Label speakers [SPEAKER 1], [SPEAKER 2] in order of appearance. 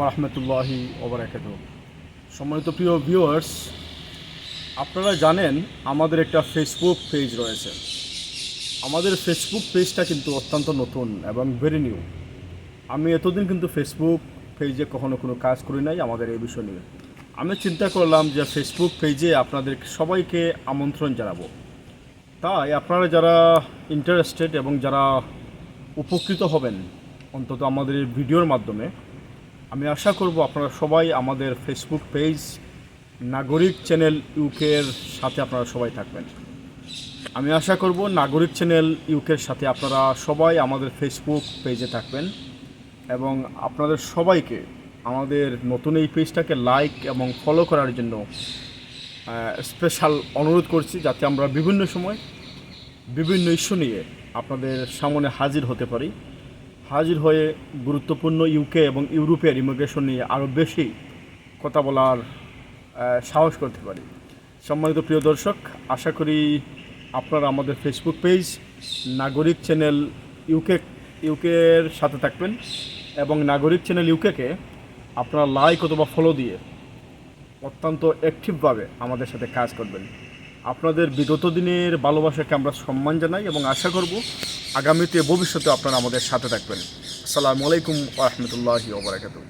[SPEAKER 1] ওরহমতুল্লাহি ওবরাকাত সম্মানিত প্রিয় ভিউয়ার্স আপনারা জানেন আমাদের একটা ফেসবুক পেজ রয়েছে। আমাদের ফেসবুক পেজটা কিন্তু অত্যন্ত নতুন এবং ভেরি নিউ আমি এতদিন কিন্তু ফেসবুক পেজে কখনো কোনো কাজ করি নাই আমাদের এই বিষয় নিয়ে। আমি চিন্তা করলাম যে ফেসবুক পেজে আপনাদের সবাইকে আমন্ত্রণ জানাব। তাই আপনারা যারা ইন্টারেস্টেড এবং যারা উপকৃত হবেন, অন্তত আমাদের ভিডিওর মাধ্যমে আমি আশা করব আপনারা সবাই আমাদের ফেসবুক পেজ নাগরিক চ্যানেল ইউকের সাথে আপনারা সবাই থাকবেন। আমি আশা করব নাগরিক চ্যানেল ইউকের সাথে আপনারা সবাই আমাদের ফেসবুক পেজে থাকবেন এবং আপনাদের সবাইকে আমাদের নতুন এই পেজটাকে লাইক এবং ফলো করার জন্য স্পেশাল অনুরোধ করছি যাতে আমরা বিভিন্ন সময় বিভিন্ন ইস্যু নিয়ে আপনাদের সামনে হাজির হতে পারি। হাজির হয়ে গুরুত্বপূর্ণ ইউকে এবং ইউরোপের ইমিগ্রেশন নিয়ে আরও বেশি কথা বলার সাহস করতে পারি। সম্মানিত প্রিয় দর্শক, আশা করি আপনারা আমাদের Facebook page Nagorik channel UK ইউকের সাথে থাকবেন এবং নাগরিক চ্যানেল ইউকেকে আপনারা লাইক অথবা ফলো দিয়ে অত্যন্ত অ্যাক্টিভভাবে আমাদের সাথে কাজ করবেন। আপনাদের বিগত দিনের ভালোবাসাকে আমরা সম্মান জানাই এবং আশা করব আগামীতে ভবিষ্যতে আপনারা আমাদের সাথে থাকবেন। আসসালামু আলাইকুম রহমতুল্লাহি ওবরাকাতুহ